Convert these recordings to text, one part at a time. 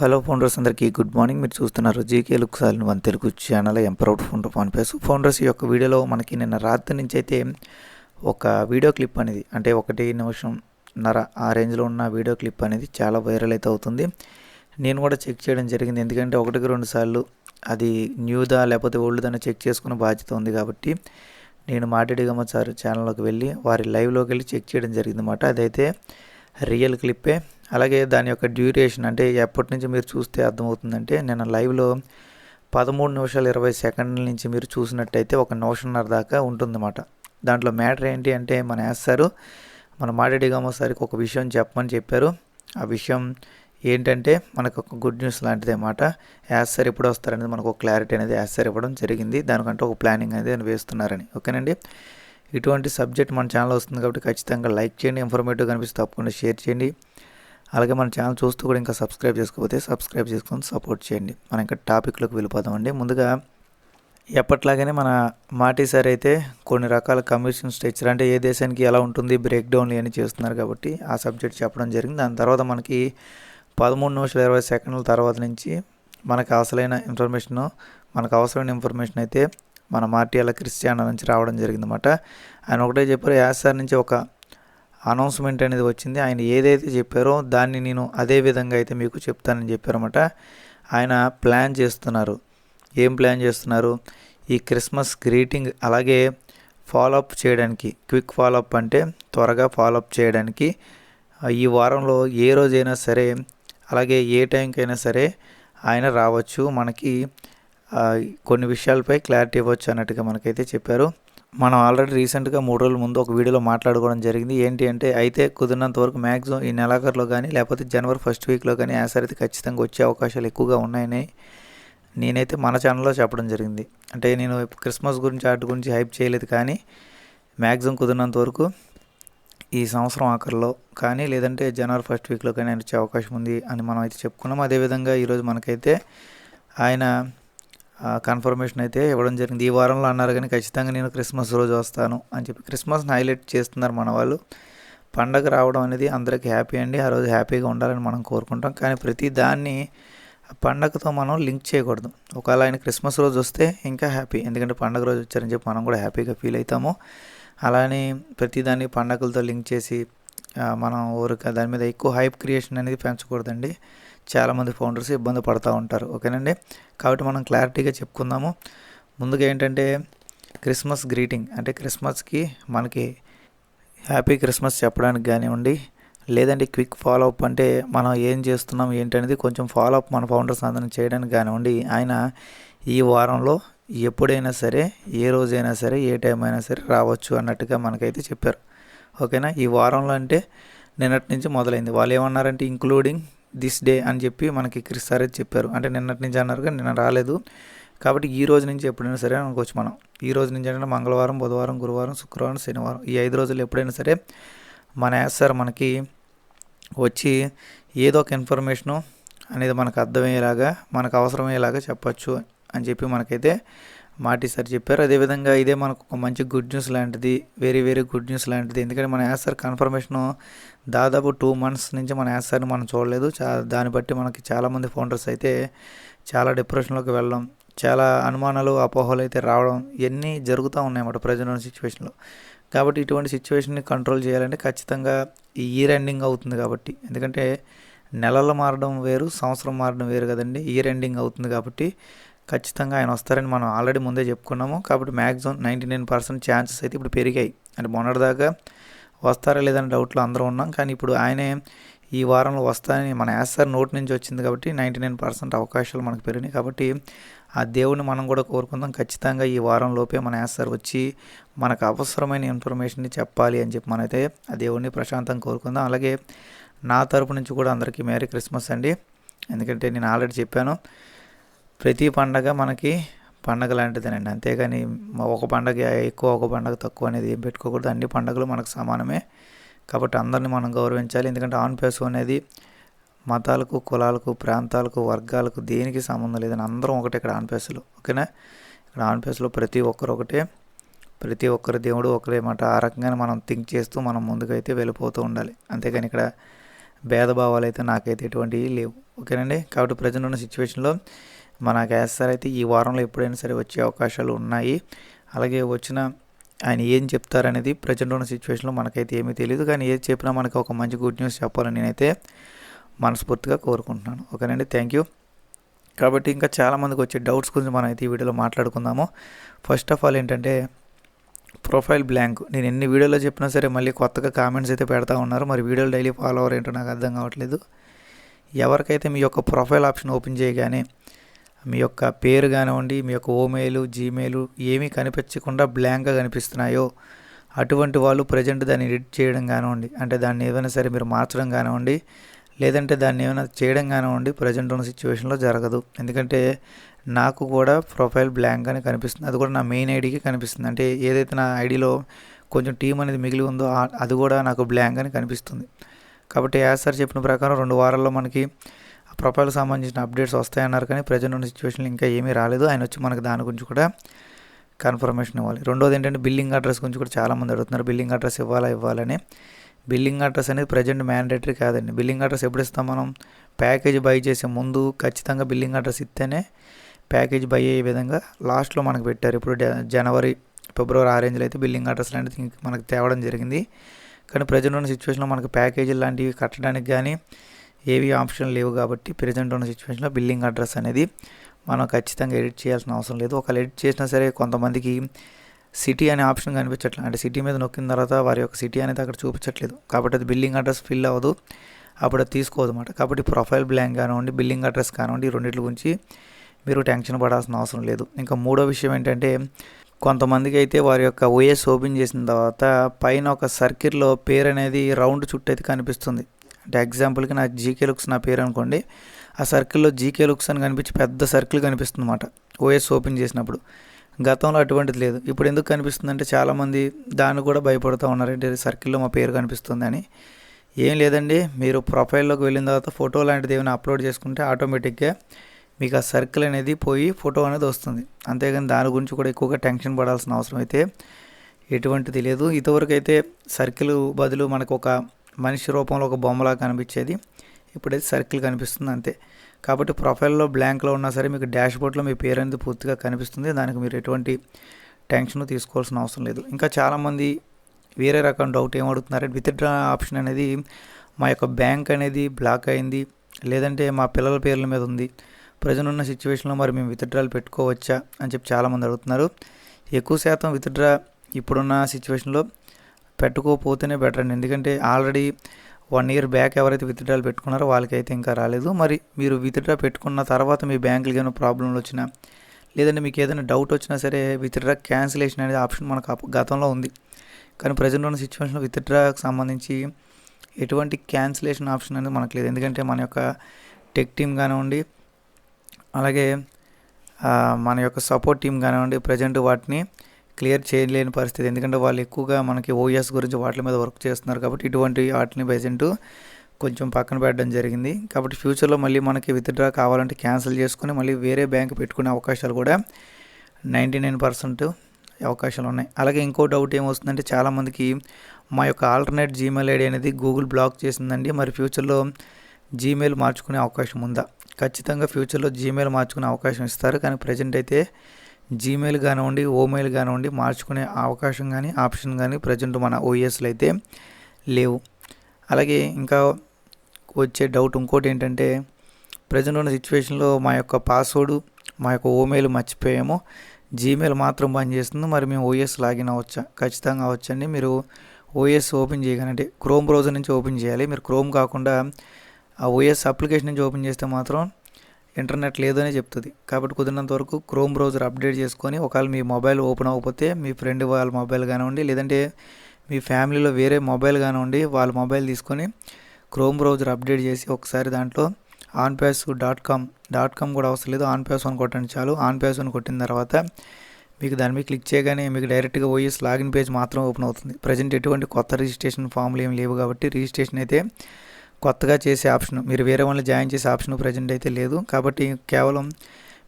Hello founders అందరికీ good morning. మీరు చూస్తున్నారు జీకే లుక్ సాలిన్ వన్ తెలుగు ఛానల్ ఎంప్రౌడ్ ఫౌండర్ ఫోన్ పేస్ ఫౌండర్స్ యొక్క వీడియోలో మనకి నిన్న రాత్రి నుంచి అయితే ఒక వీడియో క్లిప్ అనేది అంటే ఒకటి నిమిషం నర ఆ రేంజ్లో ఉన్న వీడియో క్లిప్ అనేది చాలా వైరల్ అయితే అవుతుంది. నేను కూడా చెక్ చేయడం జరిగింది. ఎందుకంటే ఒకటికి రెండు సార్లు అది న్యూదా లేకపోతే ఓల్డ్దని చెక్ చేసుకునే బాధ్యత ఉంది కాబట్టి నేను మాటిడిగమ్మ సార్ ఛానల్లోకి వెళ్ళి వారి లైవ్లోకి వెళ్ళి చెక్ చేయడం జరిగింది అన్నమాట అదైతే రియల్ క్లిప్పే. అలాగే దాని యొక్క డ్యూరేషన్ అంటే ఎప్పటి నుంచి మీరు చూస్తే అర్థమవుతుందంటే నేను లైవ్లో పదమూడు నిమిషాలు ఇరవై సెకండ్ల నుంచి మీరు చూసినట్టయితే ఒక నిమిషంన్నర దాకా ఉంటుందన్నమాట. దాంట్లో మ్యాటర్ ఏంటి అంటే మన వేస్తారు మన మాట్లాడిగమ్మ సార్కి ఒక విషయం చెప్పమని చెప్పారు. ఆ విషయం ఏంటంటే మనకు ఒక గుడ్ న్యూస్ లాంటిది అనమాట యాజ్ సార్ ఎప్పుడు వస్తారనేది మనకు ఒక క్లారిటీ అనేది యాజ్ సార్ ఇవ్వడం జరిగింది. దానికంటే ఒక ప్లానింగ్ అనేది నేను వేస్తున్నారని. ఓకేనండి? ఇటువంటి సబ్జెక్ట్ మన ఛానల్ వస్తుంది కాబట్టి ఖచ్చితంగా లైక్ చేయండి. ఇన్ఫర్మేటివ్ కనిపిస్తే తప్పకుండా షేర్ చేయండి. అలాగే మన ఛానల్ చూస్తూ కూడా ఇంకా సబ్స్క్రైబ్ చేసుకోకపోతే సబ్స్క్రైబ్ చేసుకొని సపోర్ట్ చేయండి. మనం ఇంకా టాపిక్లోకి వెళ్ళిపోదామండి ముందుగా ఎప్పట్లాగానే మన మాటి సార్ అయితే కొన్ని రకాల కమిషన్ స్ట్రక్చర్ అంటే ఏ దేశానికి ఎలా ఉంటుంది బ్రేక్ డౌన్లు ఇవన్నీ చేస్తున్నారు కాబట్టి ఆ సబ్జెక్ట్ చెప్పడం జరిగింది. దాని తర్వాత మనకి పదమూడు నిమిషాల ఇరవై సెకండ్ల తర్వాత నుంచి మనకు అసలైన ఇన్ఫర్మేషన్ మనకు అవసరమైన ఇన్ఫర్మేషన్ అయితే మన మార్టియాల క్రిస్టియానా నుంచి రావడం జరిగిందన్నమాట. ఆయన ఒకటే చెప్పారు యాస్ సార్ నుంచి ఒక అనౌన్స్మెంట్ అనేది వచ్చింది. ఆయన ఏదైతే చెప్పారో దాన్ని నేను అదే విధంగా అయితే మీకు చెప్తానని చెప్పారన్నమాట. ఆయన ప్లాన్ చేస్తున్నారు. ఏం ప్లాన్ చేస్తున్నారు? ఈ క్రిస్మస్ గ్రీటింగ్ అలాగే ఫాలోఅప్ చేయడానికి క్విక్ ఫాలోఅప్ అంటే త్వరగా ఫాలోఅప్ చేయడానికి ఈ వారంలో ఏ రోజైనా సరే అలాగే ఏ టైంకైనా సరే ఆయన రావచ్చు. మనకి కొన్ని విషయాలపై క్లారిటీ ఇవ్వచ్చు అన్నట్టుగా మనకైతే చెప్పారు. మనం ఆల్రెడీ రీసెంట్గా మూడు రోజుల ముందు ఒక వీడియోలో మాట్లాడుకోవడం జరిగింది. ఏంటి అంటే అయితే కుదిరినంత వరకు మ్యాక్సిమం ఈ నెలాఖరులో కానీ లేకపోతే జనవరి ఫస్ట్ వీక్లో కానీ యాసర్ అయితే ఖచ్చితంగా వచ్చే అవకాశాలు ఎక్కువగా ఉన్నాయని నేనైతే మన ఛానల్లో చెప్పడం జరిగింది. అంటే నేను క్రిస్మస్ గురించి వాటి గురించి హైప్ చేయలేదు కానీ మ్యాక్సిమం కుదిరినంత వరకు ఈ సంవత్సరం ఆఖరిలో కానీ లేదంటే జనవరి ఫస్ట్ వీక్లో కానీ ఆయన వచ్చే అవకాశం ఉంది అని మనం అయితే చెప్పుకున్నాం. అదేవిధంగా ఈరోజు మనకైతే ఆయన కన్ఫర్మేషన్ అయితే ఇవ్వడం జరిగింది. ఈ వారంలో అన్నారు కానీ ఖచ్చితంగా నేను క్రిస్మస్ రోజు వస్తాను అని చెప్పి క్రిస్మస్ని హైలైట్ చేస్తున్నారు మన వాళ్ళు. పండగ రావడం అనేది అందరికీ హ్యాపీ అండి. ఆ రోజు హ్యాపీగా ఉండాలని మనం కోరుకుంటాం. కానీ ప్రతి దాన్ని పండగతో మనం లింక్ చేయకూడదు. ఒకవేళ ఆయన క్రిస్మస్ రోజు వస్తే ఇంకా హ్యాపీ ఎందుకంటే పండగ రోజు వచ్చారని చెప్పి మనం కూడా హ్యాపీగా ఫీల్ అవుతాము. అలానే ప్రతిదాన్ని పండగలతో లింక్ చేసి మనం ఊరిక దాని మీద ఎక్కువ హైప్ క్రియేషన్ అనేది పెంచకూడదండి. చాలామంది ఫౌండర్స్ ఇబ్బంది పడుతూ ఉంటారు ఓకేనండి? కాబట్టి మనం క్లారిటీగా చెప్పుకుందాము. ముందుగా ఏంటంటే క్రిస్మస్ గ్రీటింగ్ అంటే క్రిస్మస్కి మనకి హ్యాపీ క్రిస్మస్ చెప్పడానికి కానివ్వండి లేదంటే క్విక్ ఫాలోఅప్ అంటే మనం ఏం చేస్తున్నాం ఏంటనేది కొంచెం ఫాలోఅప్ మన ఫౌండర్స్ అందరం చేయడానికి కానివ్వండి ఆయన ఈ వారంలో ఎప్పుడైనా సరే ఏ రోజైనా సరే ఏ టైం అయినా సరే రావచ్చు అన్నట్టుగా మనకైతే చెప్పారు. ఓకేనా? ఈ వారంలో అంటే నిన్నటి నుంచి మొదలైంది. వాళ్ళు ఏమన్నారంటే ఇంక్లూడింగ్ దిస్ డే అని చెప్పి మనకి క్రిస్ సార్ చెప్పారు. అంటే నిన్నటి నుంచి అన్నారు కానీ నిన్న రాలేదు. కాబట్టి ఈ రోజు నుంచి ఎప్పుడైనా సరే అనుకోవచ్చు మనం. ఈ రోజు నుంచి అంటే మంగళవారం బుధవారం గురువారం శుక్రవారం శనివారం ఈ ఐదు రోజులు ఎప్పుడైనా సరే మన సార్ మనకి వచ్చి ఏదో ఒక ఇన్ఫర్మేషను అనేది మనకు అర్థమయ్యేలాగా మనకు అవసరమయ్యేలాగా చెప్పచ్చు అని చెప్పి మనకైతే మాటి సార్ చెప్పారు. అదేవిధంగా ఇదే మనకు ఒక మంచి గుడ్ న్యూస్ లాంటిది వెరీ వెరీ గుడ్ న్యూస్ లాంటిది. ఎందుకంటే మన యాసర్ కన్ఫర్మేషను దాదాపు టూ మంత్స్ నుంచి మన యాసర్ని మనం చూడలేదు. చా దాన్ని బట్టి మనకి చాలామంది ఫౌండర్స్ అయితే చాలా డిప్రెషన్లోకి వెళ్ళడం చాలా అనుమానాలు అపోహలు అయితే రావడం ఇవన్నీ జరుగుతూ ఉన్నాయన్నమాట ప్రజెంట్ సిచ్యువేషన్లో కాబట్టి ఇటువంటి సిచ్యువేషన్ని కంట్రోల్ చేయాలంటే ఖచ్చితంగా ఈ ఇయర్ ఎండింగ్ అవుతుంది కాబట్టి. ఎందుకంటే నెలలు మారడం వేరు సంవత్సరం మారడం వేరు కదండి. ఇయర్ ఎండింగ్ అవుతుంది కాబట్టి ఖచ్చితంగా ఆయన వస్తారని మనం ఆల్రెడీ ముందే చెప్పుకున్నాము. కాబట్టి maximum ninety nine percent chances అయితే ఇప్పుడు పెరిగాయి. అంటే మొన్నటిదాకా వస్తారా లేదని డౌట్లో అందరూ ఉన్నాం. కానీ ఇప్పుడు ఆయనే ఈ వారంలో వస్తారని మన యాసర్ నోట్ నుంచి వచ్చింది కాబట్టి నైంటీ నైన్ పర్సెంట్ అవకాశాలు మనకు పెరిగినాయి. కాబట్టి ఆ దేవుని మనం కూడా కోరుకుందాం. ఖచ్చితంగా ఈ వారం లోపే మన యాసర్ వచ్చి మనకు అవసరమైన ఇన్ఫర్మేషన్ని చెప్పాలి అని చెప్పి మనైతే ఆ దేవుడిని ప్రశాంతంగా కోరుకుందాం. అలాగే నా తరపు నుంచి కూడా అందరికీ మేరీ క్రిస్మస్ అండి. ఎందుకంటే నేను ఆల్రెడీ చెప్పాను. ప్రతి పండగ మనకి పండగ లాంటిదేనండి. అంతేగాని ఒక పండగ ఎక్కువ ఒక పండగ తక్కువ అనేది ఏం పెట్టుకోకూడదు. అన్ని పండగలు మనకు సమానమే. కాబట్టి అందరిని మనం గౌరవించాలి. ఎందుకంటే ఆన్ పేసు అనేది మతాలకు కులాలకు ప్రాంతాలకు వర్గాలకు దేనికి సంబంధం లేదని అందరం ఒకటే ఇక్కడ ఆన్పేసులు ఓకేనా? ఇక్కడ ఆన్పేసులో ప్రతి ఒక్కరు ఒకటే. ప్రతి ఒక్కరు దేవుడు ఒకరే మాట. ఆ రకంగానే మనం థింక్ చేస్తూ మనం ముందుకైతే వెళ్ళిపోతూ ఉండాలి. అంతేగాని ఇక్కడ భేదభావాలు అయితే నాకైతే ఎటువంటివి లేవు. ఓకేనండి? కాబట్టి ప్రజెంట్ ఉన్న సిచ్యువేషన్లో మన కేఎస్ఆర్ అయితే ఈ వారంలో ఎప్పుడైనా సరే వచ్చే అవకాశాలు ఉన్నాయి. అలాగే వచ్చిన ఆయన ఏం చెప్తారనేది ప్రజెంట్ ఉన్న సిచ్యువేషన్లో మనకైతే ఏమీ తెలియదు కానీ ఏది చెప్పినా మనకు ఒక మంచి గుడ్ న్యూస్ చెప్పాలని నేనైతే మనస్ఫూర్తిగా కోరుకుంటున్నాను. ఓకేనండి? థ్యాంక్ యూ కాబట్టి ఇంకా చాలామందికి వచ్చే డౌట్స్ గురించి మనం అయితే ఈ వీడియోలో మాట్లాడుకుందాము. ఫస్ట్ ఆఫ్ ఆల్ ఏంటంటే ప్రొఫైల్ బ్లాంక్ నేను ఎన్ని వీడియోలో చెప్పినా సరే మళ్ళీ కొత్తగా కామెంట్స్ అయితే పెడతా ఉన్నారు. మరి వీడియోలు డైలీ ఫాలో అవర్ ఏంటో నాకు అర్థం కావట్లేదు. ఎవరికైతే మీ యొక్క ప్రొఫైల్ ఆప్షన్ ఓపెన్ చేయగానే మీ యొక్క పేరు కానివ్వండి మీ యొక్క ఓమెయిల్ జీమెయిల్ ఏమీ కనిపించకుండా బ్లాంక్గా కనిపిస్తున్నాయో అటువంటి వాళ్ళు ప్రజెంట్ దాన్ని ఎడిట్ చేయడం కానివ్వండి అంటే దాన్ని ఏదైనా సరే మీరు మార్చడం కానివ్వండి లేదంటే దాన్ని ఏమైనా చేయడం కానివ్వండి ప్రజెంట్ ఉన్న సిచ్యువేషన్లో జరగదు. ఎందుకంటే నాకు కూడా ప్రొఫైల్ బ్లాంక్ అని కనిపిస్తుంది. అది కూడా నా మెయిన్ ఐడికి కనిపిస్తుంది. అంటే ఏదైతే నా ఐడిలో కొంచెం టీం అనేది మిగిలి ఉందో అది కూడా నాకు బ్లాంక్ అని కనిపిస్తుంది. కాబట్టి యాజ్ సార్ చెప్పిన ప్రకారం రెండు వారాల్లో మనకి ప్రొఫైల్కి సంబంధించిన అప్డేట్స్ వస్తాయన్నారు కానీ ప్రజెంట్ ఉన్న సిచ్యువేషన్లో ఇంకా ఏమీ రాలేదు. ఆయన వచ్చి మనకి దాని గురించి కూడా కన్ఫర్మేషన్ ఇవ్వాలి. రెండోది ఏంటంటే బిల్లింగ్ అడ్రస్ గురించి కూడా చాలామంది అడుగుతున్నారు. బిల్లింగ్ అడ్రస్ ఇవ్వాలా ఇవ్వాలని. బిల్లింగ్ అడ్రస్ అనేది ప్రజెంట్ మ్యాండేటరీ కాదండి. బిల్లింగ్ అడ్రస్ ఎప్పుడు ఇస్తాం మనం? ప్యాకేజ్ బై చేసే ముందు ఖచ్చితంగా బిల్లింగ్ అడ్రస్ ఇస్తేనే ప్యాకేజ్ బై అయ్యే విధంగా లాస్ట్లో మనకు పెట్టారు. ఇప్పుడు జనవరి ఫిబ్రవరి ఆ రేంజ్లో అయితే బిల్లింగ్ అడ్రస్ లాంటిది మనకు తేవడం జరిగింది. కానీ ప్రజెంట్ ఉన్న సిచ్యువేషన్లో మనకు ప్యాకేజీలు లాంటివి కట్టడానికి కానీ ఏవి ఆప్షన్ లేవు కాబట్టి ప్రజెంట్ ఉన్న సిచ్యువేషన్లో బిల్లింగ్ అడ్రస్ అనేది మనం ఖచ్చితంగా ఎడిట్ చేయాల్సిన అవసరం లేదు. ఒకవేళ ఎడిట్ చేసినా సరే కొంతమందికి సిటీ అనే ఆప్షన్ కనిపించట్లేదు. అంటే సిటీ మీద నొక్కిన తర్వాత వారి యొక్క సిటీ అనేది అక్కడ చూపించట్లేదు. కాబట్టి అది బిల్లింగ్ అడ్రస్ ఫిల్ అవ్వదు. అప్పుడు అది అనమాట కాబట్టి ప్రొఫైల్ బ్లాంక్ కానివ్వండి బిల్లింగ్ అడ్రస్ కానివ్వండి రెండింటి గురించి మీరు టెన్షన్ పడాల్సిన అవసరం లేదు. ఇంకా మూడో విషయం ఏంటంటే కొంతమందికి అయితే వారి యొక్క ఓఎస్ ఓపెన్ చేసిన తర్వాత పైన ఒక సర్కిల్లో పేరు అనేది రౌండ్ చుట్టూ అయితే కనిపిస్తుంది. అంటే ఎగ్జాంపుల్కి నా జీకే లుక్స్ నా పేరు అనుకోండి ఆ సర్కిల్లో జీకే లుక్స్ అని కనిపించి పెద్ద సర్కిల్ కనిపిస్తుంది అనమాట ఓఎస్ ఓపెన్ చేసినప్పుడు. గతంలో అటువంటిది లేదు. ఇప్పుడు ఎందుకు కనిపిస్తుంది అంటే చాలామంది దాన్ని కూడా భయపడుతూ ఉన్నారంటే సర్కిల్లో మా పేరు కనిపిస్తుంది అని. ఏం లేదండి. మీరు ప్రొఫైల్లోకి వెళ్ళిన తర్వాత ఫోటో లాంటిది ఏమైనా అప్లోడ్ చేసుకుంటే ఆటోమేటిక్గా మీకు ఆ సర్కిల్ అనేది పోయి ఫోటో అనేది వస్తుంది. అంతేగాని దాని గురించి కూడా ఎక్కువగా టెన్షన్ పడాల్సిన అవసరం అయితే ఎటువంటిది లేదు. ఇంతవరకు అయితే సర్కిల్ బదులు మనకు ఒక మనిషి రూపంలో ఒక బొమ్మలా కనిపించేది. ఇప్పుడైతే సర్కిల్ కనిపిస్తుంది అంతే. కాబట్టి ప్రొఫైల్లో బ్లాంక్లో ఉన్నా సరే మీకు డాష్ బోర్డ్లో మీ పేరు అనేది పూర్తిగా కనిపిస్తుంది. దానికి మీరు ఎటువంటి టెన్షన్ తీసుకోవాల్సిన అవసరం లేదు. ఇంకా చాలామంది వేరే రకం డౌట్ ఏం అడుగుతున్నారంటే విత్డ్రా ఆప్షన్ అనేది మా యొక్క బ్యాంక్ అనేది బ్లాక్ అయింది. లేదంటే మా పిల్లల పేర్ల మీద ఉంది. ప్రజెంట్ ఉన్న సిచ్యువేషన్లో మరి మేము విత్డ్రాలు పెట్టుకోవచ్చా అని చెప్పి చాలామంది అడుగుతున్నారు. ఎక్కువ శాతం విత్డ్రా ఇప్పుడున్న సిచ్యువేషన్లో పెట్టుకోకపోతేనే బెటర్ అండి. ఎందుకంటే ఆల్రెడీ వన్ ఇయర్ బ్యాక్ ఎవరైతే విత్డ్రాలు పెట్టుకున్నారో వాళ్ళకైతే ఇంకా రాలేదు. మరి మీరు విత్డ్రా పెట్టుకున్న తర్వాత మీ బ్యాంకులు ఏమైనా ప్రాబ్లంలు వచ్చినా లేదంటే మీకు ఏదైనా డౌట్ వచ్చినా సరే విత్డ్రా క్యాన్సిలేషన్ అనేది ఆప్షన్ మనకు గతంలో ఉంది. కానీ ప్రజెంట్ ఉన్న సిచ్యువేషన్లో విత్డ్రాకి సంబంధించి ఎటువంటి క్యాన్సిలేషన్ ఆప్షన్ అనేది మనకు లేదు. ఎందుకంటే మన యొక్క టెక్ టీమ్ కానివ్వండి అలాగే మన యొక్క సపోర్ట్ టీం కానివ్వండి ప్రజెంట్ వాటిని క్లియర్ చేయలేని పరిస్థితి. ఎందుకంటే వాళ్ళు ఎక్కువగా మనకి ఓఎస్ గురించి వాటి మీద వర్క్ చేస్తున్నారు కాబట్టి ఇటువంటి వాటిని ప్రజెంట్ కొంచెం పక్కన పెట్టడం జరిగింది. కాబట్టి ఫ్యూచర్లో మళ్ళీ మనకి విత్డ్రా కావాలంటే క్యాన్సిల్ చేసుకుని మళ్ళీ వేరే బ్యాంక్ పెట్టుకునే అవకాశాలు కూడా నైంటీ నైన్ పర్సెంట్ అవకాశాలు ఉన్నాయి. అలాగే ఇంకో డౌట్ ఏమొస్తుందంటే చాలామందికి మా యొక్క ఆల్టర్నేట్ జీమెయిల్ ఐడి అనేది గూగుల్ బ్లాక్ చేసిందండి. మరి ఫ్యూచర్లో జీమెయిల్ మార్చుకునే అవకాశం ఉందా? ఖచ్చితంగా ఫ్యూచర్లో జీమెయిల్ మార్చుకునే అవకాశం ఇస్తారు. కానీ ప్రజెంట్ అయితే జీమెయిల్ కానివ్వండి ఓమెయిల్ కానివ్వండి మార్చుకునే అవకాశం కానీ ఆప్షన్ కానీ ప్రజెంట్ మన ఓఎస్లో అయితే లేవు. అలాగే ఇంకా వచ్చే డౌట్ ఇంకోటి ఏంటంటే ప్రజెంట్ ఉన్న సిచ్యువేషన్లో మా యొక్క పాస్వర్డ్ మా యొక్క ఓమెయిల్ మర్చిపోయాము. జీమెయిల్ మాత్రం పనిచేస్తుంది మరి మేము ఓఎస్ లాగిన్ అవ్వచ్చా? ఖచ్చితంగా అవ్వచ్చండి. మీరు ఓఎస్ ఓపెన్ చేయగానంటే క్రోమ్ బ్రౌజర్ నుంచి ఓపెన్ చేయాలి. మీరు క్రోమ్ కాకుండా ఆ ఓఎస్ అప్లికేషన్ నుంచి ఓపెన్ చేస్తే మాత్రం ఇంటర్నెట్ లేదనే చెప్తుంది. కాబట్టి కుదిరినంత వరకు క్రోమ్ బ్రౌజర్ అప్డేట్ చేసుకొని ఒకవేళ మీ మొబైల్ ఓపెన్ అవ్వకపోతే మీ ఫ్రెండ్ వాళ్ళ మొబైల్ కానివ్వండి లేదంటే మీ ఫ్యామిలీలో వేరే మొబైల్ కానివ్వండి వాళ్ళ మొబైల్ తీసుకొని క్రోమ్ బ్రౌజర్ అప్డేట్ చేసి ఒకసారి దాంట్లో on pass dot com dot com కూడా అవసరం లేదు. ఆన్ ప్యాస్ అని కొట్టండి చాలు. ఆన్ ప్యాస్ అని కొట్టిన తర్వాత మీకు దాని మీద క్లిక్ చేయగానే మీకు డైరెక్ట్గా ఓఎస్ లాగిన్ పేజ్ మాత్రం ఓపెన్ అవుతుంది. ప్రజెంట్ ఎటువంటి కొత్త రిజిస్ట్రేషన్ ఫామ్లు ఏమి లేవు కాబట్టి రిజిస్ట్రేషన్ అయితే కొత్తగా చేసే ఆప్షన్. మీరు వేరే వాళ్ళని జాయిన్ చేసే ఆప్షన్ ప్రజెంట్ అయితే లేదు. కాబట్టి కేవలం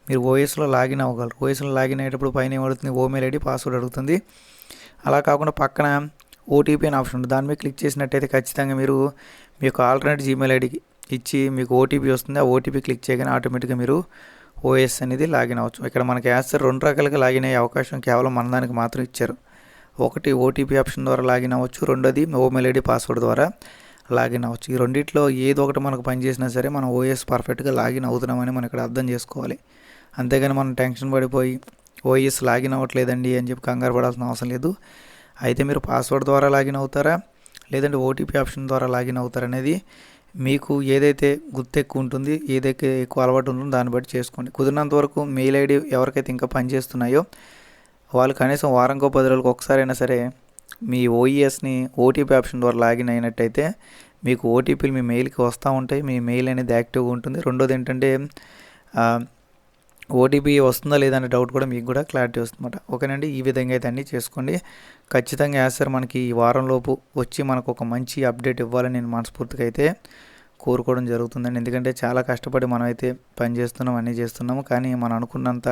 మీరు ఓఎస్లో లాగిన్ అవ్వగలరు. ఓఎస్లో లాగిన్ అయ్యేటప్పుడు పైన ఏమడుతుంది ఓమెయిల్ ఐడి పాస్వర్డ్ అడుగుతుంది. అలా కాకుండా పక్కన ఓటీపీ అని ఆప్షన్ ఉంటుంది. దాని మీద క్లిక్ చేసినట్టయితే ఖచ్చితంగా మీరు మీకు ఆల్టర్నేట్ జీమెయిల్ ఐడికి ఇచ్చి మీకు ఓటీపీ వస్తుంది. ఆ ఓటీపీ క్లిక్ చేయగానే ఆటోమేటిక్గా మీరు ఓఎస్ అనేది లాగిన్ అవ్వచ్చు. ఇక్కడ మనకి యాసర్ రెండు రకాలుగా లాగిన్ అయ్యే అవకాశం కేవలం మన దానికి మాత్రం ఇచ్చారు. ఒకటి ఓటీపీ ఆప్షన్ ద్వారా లాగిన్ అవ్వచ్చు. రెండోది ఓమెయిల్ ఐడి పాస్వర్డ్ ద్వారా. లాగిన్ అవ్వచ్చు. ఈ రెండిట్లో ఏదో ఒకటి మనకు పనిచేసినా సరే మనం ఓఎస్ పర్ఫెక్ట్గా లాగిన్ అవుతున్నామని మనం ఇక్కడ అర్థం చేసుకోవాలి. అంతేగాని మనం టెన్షన్ పడిపోయి ఓఎస్ లాగిన్ అవ్వట్లేదండి అని చెప్పి కంగారు పడాల్సిన అవసరం లేదు. అయితే మీరు పాస్వర్డ్ ద్వారా లాగిన్ అవుతారా? లేదంటే ఓటీపీ ఆప్షన్ ద్వారా లాగిన్ అవుతారనేది మీకు ఏదైతే గుర్తు ఎక్కువ ఉంటుంది ఏదైతే ఎక్కువ అలవాటు ఉంటుందో దాన్ని బట్టి చేసుకోండి. కుదిరినంత వరకు మెయిల్ ఐడి ఎవరికైతే ఇంకా పనిచేస్తున్నాయో వాళ్ళు కనీసం వారంకో పది రోజులకు ఒకసారైనా సరే మీ ఓఈఎస్ని ఓటీపీ ఆప్షన్ ద్వారా లాగిన్ అయినట్టయితే మీకు ఓటీపీలు మీ మెయిల్కి వస్తూ ఉంటాయి. మీ మెయిల్ అనేది యాక్టివ్గా ఉంటుంది. రెండోది ఏంటంటే ఓటీపీ వస్తుందా లేదా అనే డౌట్ కూడా మీకు కూడా క్లారిటీ వస్తుందన్నమాట. ఓకేనండి ఈ విధంగా అయితే అన్నీ చేసుకోండి. ఖచ్చితంగా యాసర్ మనకి ఈ వారంలోపు వచ్చి మనకు ఒక మంచి అప్డేట్ ఇవ్వాలని నేను మనస్ఫూర్తిగా అయితే కోరుకోవడం జరుగుతుందండి. ఎందుకంటే చాలా కష్టపడి మనమైతే పని చేస్తున్నాం అన్నీ చేస్తున్నాము. కానీ మనం అనుకున్నంత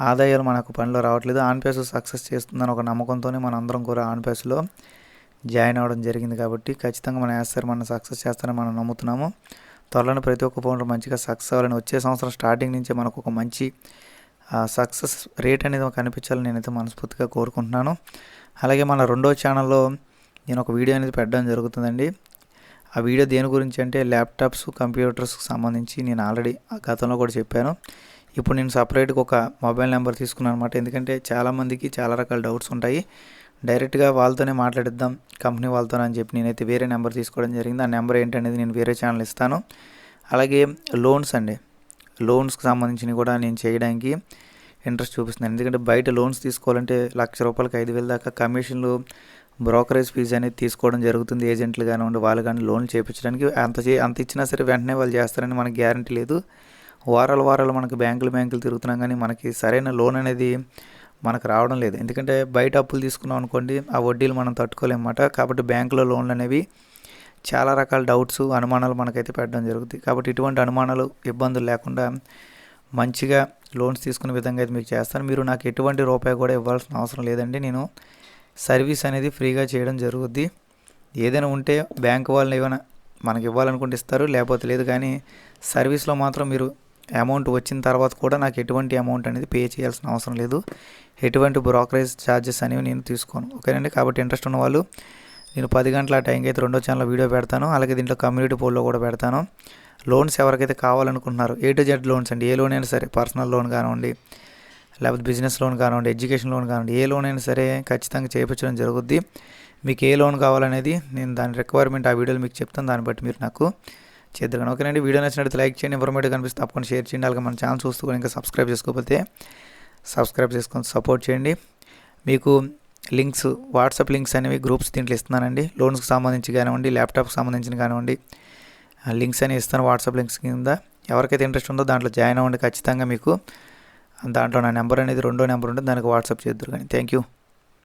ఆదాయాలు మనకు పనిలో రావట్లేదు. ఆన్పేస్ సక్సెస్ చేస్తుందని ఒక నమ్మకంతోనే మన అందరం కూడా ఆన్పేస్లో జాయిన్ అవ్వడం జరిగింది కాబట్టి ఖచ్చితంగా మన యాసర్ మనం సక్సెస్ చేస్తారని మనం నమ్ముతున్నాము. త్వరలోనే ప్రతి ఒక్క ఫోన్ మంచిగా సక్సెస్ అవ్వాలని వచ్చే సంవత్సరం స్టార్టింగ్ నుంచే మనకు ఒక మంచి సక్సెస్ రేట్ అనేది కనిపించాలని నేనైతే మనస్ఫూర్తిగా కోరుకుంటున్నాను. అలాగే మన రెండో ఛానల్లో నేను ఒక వీడియో అనేది పెట్టడం జరుగుతుందండి. ఆ వీడియో దేని గురించి అంటే ల్యాప్టాప్స్ కంప్యూటర్స్కి సంబంధించి నేను ఆల్రెడీ గతంలో కూడా చెప్పాను. ఇప్పుడు నేను సపరేట్గా ఒక మొబైల్ నెంబర్ తీసుకున్నాను అనమాట ఎందుకంటే చాలామందికి చాలా రకాల డౌట్స్ ఉంటాయి. డైరెక్ట్గా వాళ్ళతోనే మాట్లాడిద్దాం కంపెనీ వాళ్ళతో అని చెప్పి నేనైతే వేరే నెంబర్ తీసుకోవడం జరిగింది. ఆ నెంబర్ ఏంటనేది నేను వేరే ఛానల్ ఇస్తాను. అలాగే లోన్స్ అండి. లోన్స్కి సంబంధించినవి కూడా నేను చేయడానికి ఇంట్రెస్ట్ చూపిస్తున్నాను. ఎందుకంటే బయట లోన్స్ తీసుకోవాలంటే లక్ష రూపాయలకి ఐదు వేల దాకా కమిషన్లు బ్రోకరేజ్ ఫీజు అనేది తీసుకోవడం జరుగుతుంది. ఏజెంట్లు కానివ్వండి వాళ్ళు కానీ లోన్లు చేయించడానికి అంత చే అంత ఇచ్చినా సరే వెంటనే వాళ్ళు చేస్తారని మనకి గ్యారంటీ లేదు. వారాలు వారాలు మనకి బ్యాంకులు బ్యాంకులు తిరుగుతున్నాం కానీ మనకి సరైన లోన్ అనేది మనకు రావడం లేదు. ఎందుకంటే బయట అప్పులు తీసుకున్నాం అనుకోండి ఆ వడ్డీలు మనం తట్టుకోలేమన్నమాట కాబట్టి బ్యాంకులో లోన్లు అనేవి చాలా రకాల డౌట్స్ అనుమానాలు మనకైతే పెట్టడం జరుగుతుంది. కాబట్టి ఇటువంటి అనుమానాలు ఇబ్బందులు లేకుండా మంచిగా లోన్స్ తీసుకునే విధంగా అయితే మీకు చేస్తాను. మీరు నాకు ఎటువంటి రూపాయి కూడా ఇవ్వాల్సిన అవసరం లేదండి. నేను సర్వీస్ అనేది ఫ్రీగా చేయడం జరుగుద్ది. ఏదైనా ఉంటే బ్యాంక్ వాళ్ళని ఏమైనా మనకి ఇవ్వాలనుకుంటే ఇస్తారు లేకపోతే లేదు. కానీ సర్వీస్లో మాత్రం మీరు అమౌంట్ వచ్చిన తర్వాత కూడా నాకు ఎటువంటి అమౌంట్ అనేది పే చేయాల్సిన అవసరం లేదు. ఎటువంటి బ్రోకరేజ్ ఛార్జెస్ అనేవి నేను తీసుకోను. ఓకేనండి? కాబట్టి ఇంట్రెస్ట్ ఉన్న వాళ్ళు నేను పది గంటల ఆ టైంకి అయితే రెండో ఛానల్ వీడియో పెడతాను. అలాగే దీంట్లో కమ్యూనిటీ పోల్లో కూడా పెడతాను. లోన్స్ ఎవరికైతే కావాలనుకుంటున్నారు ఏ టు జెడ్ లోన్స్ అండి. ఏ లోన్ అయినా సరే పర్సనల్ లోన్ కానివ్వండి లేకపోతే బిజినెస్ లోన్ కానివ్వండి ఎడ్యుకేషన్ లోన్ కానివ్వండి ఏ లోన్ అయినా సరే ఖచ్చితంగా చేయించడం జరుగుద్ది. మీకు ఏ లోన్ కావాలనేది నేను దాని రిక్వైర్మెంట్ ఆ వీడియోలో మీకు చెప్తాను. దాన్ని బట్టి మీరు నాకు చేద్దరు ఓకేనండి వీడియో నచ్చినట్టు లైక్ చేయండి ఇన్ఫర్మేటివ్ కనిపిస్తే తప్పకుండా షేర్ చేయండి అలాగే మన ఛానల్ చూస్తూ ఇంకా సబ్స్క్రైబ్ చేసుకోకపోతే సబ్స్క్రైబ్ చేసుకొని సపోర్ట్ చేయండి. మీకు లింక్స్ వాట్సాప్ లింక్స్ అనేవి గ్రూప్స్ దీంట్లో ఇస్తున్నానండి. లోన్స్కి సంబంధించి కానివ్వండి ల్యాప్టాప్కి సంబంధించిన కానివ్వండి లింక్స్ అనేవి ఇస్తాను వాట్సాప్ లింక్స్ కింద. ఎవరికైతే ఇంట్రెస్ట్ ఉందో దాంట్లో జాయిన్ అవ్వండి ఖచ్చితంగా మీకు. దాంట్లో నా నెంబర్ అనేది రెండో నెంబర్ ఉంటుంది దానికి వాట్సాప్ చేద్దరు కానీ. Thank you.